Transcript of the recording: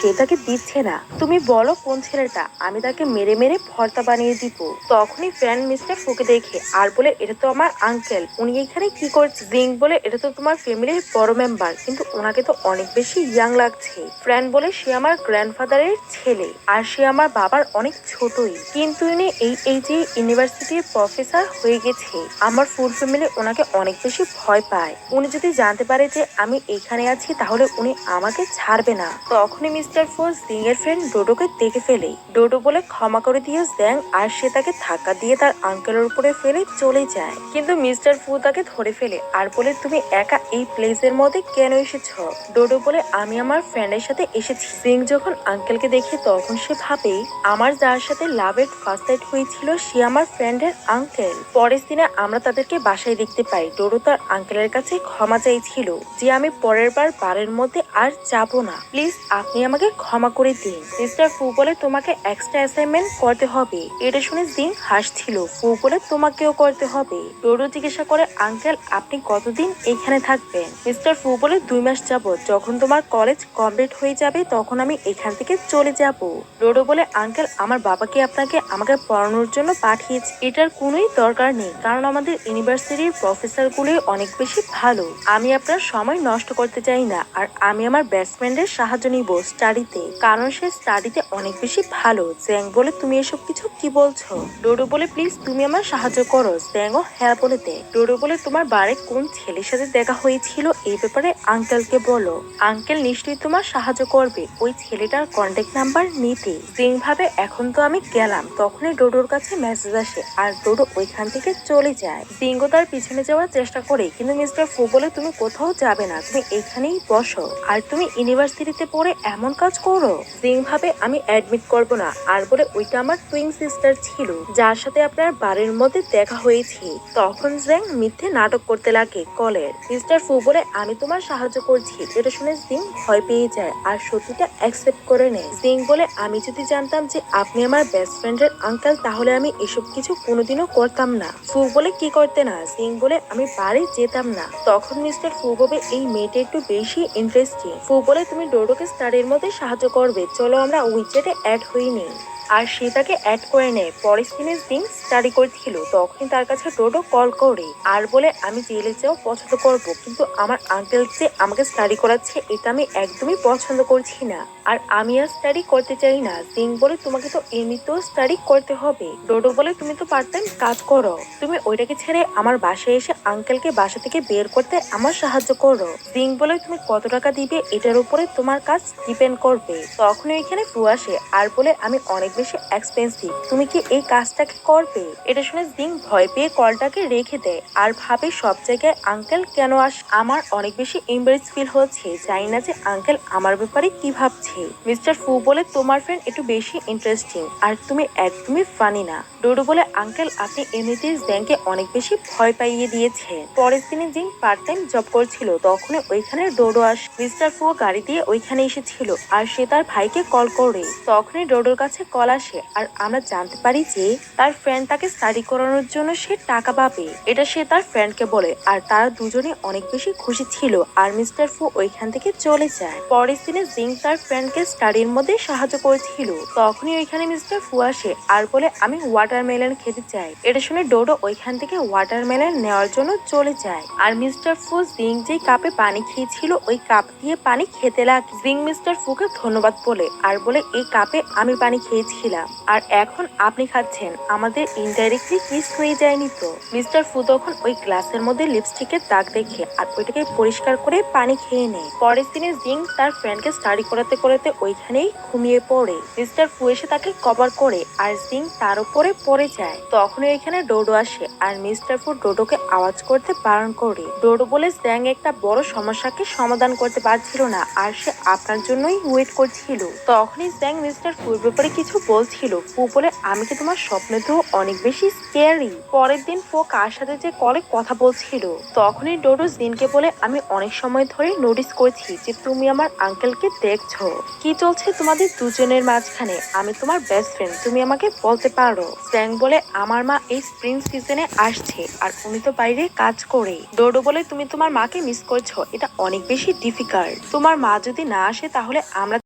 সে তাকে দিচ্ছে না। তুমি বলো কোন ছেলেটা? আমি তাকে মেরে মেরে ভর্তা বানিয়ে দিব। তখনই ফ্রেন্ড মিস্টার ফুকে দেখে, আর বলে, এটা তো আমার আঙ্কেল উনি এখানে কি করছে? জিং বলে, এটা তো তোমার ফ্যামিলির বড় মেম্বার কিন্তু ওনাকে তো অনেক বেশি ইয়াং লাগছে। ফ্রেন্ড বলে, সে আমার গ্র্যান্ডফাদারের ছেলে, আর সে আমার বাবার অনেক ছোটই। কিন্তু উনি এই এই যে ইউনিভার্সিটির প্রফেসর হয়ে গেছে, আমার ফুল ফ্যামিলি ওনাকে অনেক বেশি ভয় পায়। উনি যদি জানতে পারে যে আমি এখানে আছি, তাহলে উনি আমাকে ছাড়বে না। তখনই মিস্টার ফোর্স এর ফ্রেন্ড ডোডোকে দেখে ফেলে। ডোডো বলে ক্ষমা করে দিয়ে জ্যাং আর সে তাকে ধাক্কা দিয়ে তার আঙ্কেলের উপরে ফেলে চলে যায়। কিন্তু মিস্টার ফু তাকে ধরে ফেলে আর বলে, তুমি একা এই প্লেসের মধ্যে কেন এসেছ? ডোডো বলে, আমি আমার ফ্রেন্ডের সাথে এসেছি। সিং যখন আঙ্কেলকে দেখে, তখন সে ভাবে, আমার যার সাথে লাভের ফার্স্ট সাইড হয়েছিল, সে আমার ফ্রেন্ডের আঙ্কেল পরের দিনে আমরা তাদেরকে বাসায় দেখতে পাই। ডোডো তার আঙ্কেলের কাছে ক্ষমা চাইছিল যে, আমি পরের বার বারের মধ্যে আর যাব না। প্লিজ আপনি আমাকে ক্ষমা করে দিন। মিস্টার ফু বলে তোমাকে এক্সট্রা অ্যাসাইনমেন্ট করতে হবে। এটা শুনে দিন হাসছিল। ফু বলে তোমাকেও করতে হবে। ডোডো জিজ্ঞাসা করে, আঙ্কেল, আপনি কতদিন এখানে থাকবেন? মিস্টার ফু বলে, দুই মাস যাব যখন তোমার কলেজ কমপ্লিট হয়ে যাবে, তখন আমি এখান থেকে চলে যাব। ডোডো বলে, আঙ্কেল, আমার বাবাকে আপনাকে আমাকে পড়ানোর জন্য পাঠিয়েছে। এটার কোনোই দরকার নেই, কারণ আমাদের ইউনিভার্সিটির প্রফেসরগুলোই অনেক বেশি ভালো। আমি আপনার সময় নষ্ট করতে চাই না, আর আমি আমার ব্যাটসম্যানের সাহায্য নিব। স্টাডিতে কারণ সে স্টাডিতে অনেক বেশি ভালো। জ্যাং বলে, তুমি এসব কিছু কি বলছো? ডোডো বলে, প্লিজ, তুমি আমার সাহায্য করো। জ্যাংও হ্যাঁ বলে দে ডোডো বলে, তোমার বারে কোন ছেলের সাথে দেখা হয়েছিল? এই ব্যাপারে আঙ্কেলকে বলো। আঙ্কেল নিশ্চয়ই তোমার সাহায্য করবে। ওই ছেলেটার কন্ট্যাক্ট নাম্বার নিতে। জিং ভাবে, এখন তো আমি গেলাম। তখনই ডোডোর কাছে মেসেজ আসে, আর ডোডো ওইখান থেকে চলে যায়। জিঙ্গো তার পিছনে যাওয়ার চেষ্টা করে, কিন্তু মিস্টার ফু বলে, তুমি কোথাও যাবে না। তুমি এখানেই বসো। আর তুমি ইউনিভার্সিটিতে পড়ে এমন কাজ করো। জিং ভাবে আমি অ্যাডমিট করব না। আর বলে ওইটা আমার টুইন সিস্টার ছিল, যার সাথে আপনার বাড়ির মধ্যে দেখা হয়েছে। তখন জ্যাং মিথ্যে নাটক করতে লাগে কলের। মিস্টার ফু বলে আমি তোমার সাহায্য করছি। এটা শুনে সিং ভয় পেয়ে যায় আর সত্যিটা অ্যাকসেপ্ট করে নেয়। সিং বলে, আমি যদি জানতাম যে আপনি আমার বেস্ট ফ্রেন্ডের আঙ্কেল তাহলে আমি এসব কিছু কোনোদিনও করতাম না। ফু বলে, কি করতে না? সিং বলে, আমি বাড়ি যেতাম না। তখন মিস্টার ফু বলে, এই মেয়েটা একটু বেশি ইন্টারেস্টিং ফু বলে, তুমি ডোডোকে স্টাডির মধ্যে সাহায্য করবে। চলো আমরা উইচেটে অ্যাড হয়ে নিই আর সে তাকে অ্যাড করে নেয়। পরের দিনের দিন স্টাডি করছিল, তখনই তার কাছে ডোডো কল করে, আর বলে, আমি জেলে যাও পছন্দ করব, কিন্তু আমার আঙ্কেল যে আমাকে স্টাডি করাচ্ছে, এটা আমি একদমই পছন্দ করছি না। আর আমি আর স্টাডি করতে চাই না। সিং বলে, তোমাকে তো এমনিতেও স্টাডি করতে হবে। ডোডো বলে, তুমি তো পার্ট টাইম কাজ করো। তুমি ওইটাকে ছেড়ে আমার বাসায় এসে আঙ্কেলকে বাসা থেকে বের করতে আমার সাহায্য করো। সিং বলে, তুমি কত টাকা দিবে? এটার উপরে তোমার কাজ ডিপেন্ড করবে। তখনই এখানে ফু আসে, আর বলে, আমি অনেক বেশি এক্সপেন্সিভ তুমি কি এই কাজটাকে করবে? এটা শুনে জিং ভয় পেয়ে কলটাকে রেখে দেয়। আর ভাবে সব জায়গায় আঙ্কেল কেন আস আমার অনেক বেশি এম্বারেস ফিল হচ্ছে। জানি না যে আঙ্কেল আমার ব্যাপারে কি ভাবছে। মিস্টার ফু বলে তোমার ফ্রেন্ড একটু বেশি ইন্টারেস্টিং আর তুমি একদমই ফানি না। ডোডো বলে আঙ্কেল আপনি এমনিতেই ব্যাংকে অনেক বেশি ভয় পাইয়ে দিয়েছে পরের দিনে জিং পার্ট টাইম জব করছিল। তখন ওইখানে ডোডো আস মিস্টার ফু গাড়ি দিয়ে ওইখানে এসেছিল। আর সে তার ভাইকে কল করে। তখনই ডোডোর কাছে কল আসে আর আমরা জানতে পারি যে তার ফ্রেন্ড তাকে স্টাডি করানোর জন্য সে টাকা পাবে। এটা সে তার ফ্রেন্ডকে বলে, আর তারা দুজনে অনেক বেশি খুশি ছিল, আর মিস্টার ফু ওইখান থেকে চলে যায়। পরের দিনে জিং তার ফ্রেন্ডকে স্টাডির মধ্যে সাহায্য করেছিল। তখনই ওইখানে মিস্টার ফু আসে, আর বলে, আমি ওয়াটারমেলন খেতে চাই। এটা শুনে ডোডো ওইখান থেকে ওয়াটারমেলন নেওয়ার জন্য চলে যায়। আর মিস্টার ফু জিং যে কাপে পানি খেয়েছিল, ওই কাপ দিয়ে পানি খেতে লাগে জিং মিস্টার ফুকে ধন্যবাদ বলে, আর বলে, এই কাপে আমি পানি খেয়েছিলাম আর এখন আপনি খাচ্ছেন। আমাদের ইনডাইরেক্টলি কিস হয়ে যায়নি তো। মিস্টার ফু তখন ওই গ্লাসের মধ্যে লিপস্টিকের দাগ দেখে, আর ওইটাকে পরিষ্কার করে পানি খেয়ে নেয়। পরের দিনে জিং তার ফ্রেন্ডকে স্টাডি করাতে করাতে ওইখানেই ঘুমিয়ে পড়ে। মিস্টার ফু এসে তাকে কভার করে, আর জিং তার উপরে পড়ে যায়। তখনই এখানে ডোডো আসে, আর মিস্টার ফু ডোডোকে আওয়াজ করতে বারণ করে। ডোডো বলে স্যাং একটা বড় সমস্যাকে সমাধান করতে পারছিল না, আর সে আপনার জন্যই ওয়েট করছিল। তখনই স্যাং মিস্টার ফুর ব্যাপারে কিছু বলছিল ফু বলে আমি কি তোমার স্বপ্নে তো অনেক বেশি স্কেয়ারি পরের দিন ফো কার সাথে যে কলে কথা বলছিল, তখনই ডোডো জিনকে বলে, আমি অনেক সময় ধরে নোটিস করছি যে তুমি আমার আঙ্কেলকে দেখছ। কি চলছে তোমাদের দুজনের মাঝখানে? আমি তোমার বেস্ট ফ্রেন্ড তুমি আমাকে বলতে পারো? স্যাং বলে, আমার মা এই স্প্রিং সিজনে আসছে, আর উনি তো বাইরে কাজ করে। ডোডো বলে, তুমি তোমার মাকে মিস করছ, এটা অনেক বেশি ডিফিকাল্ট তোমার মা যদি না আসে, তাহলে আমরা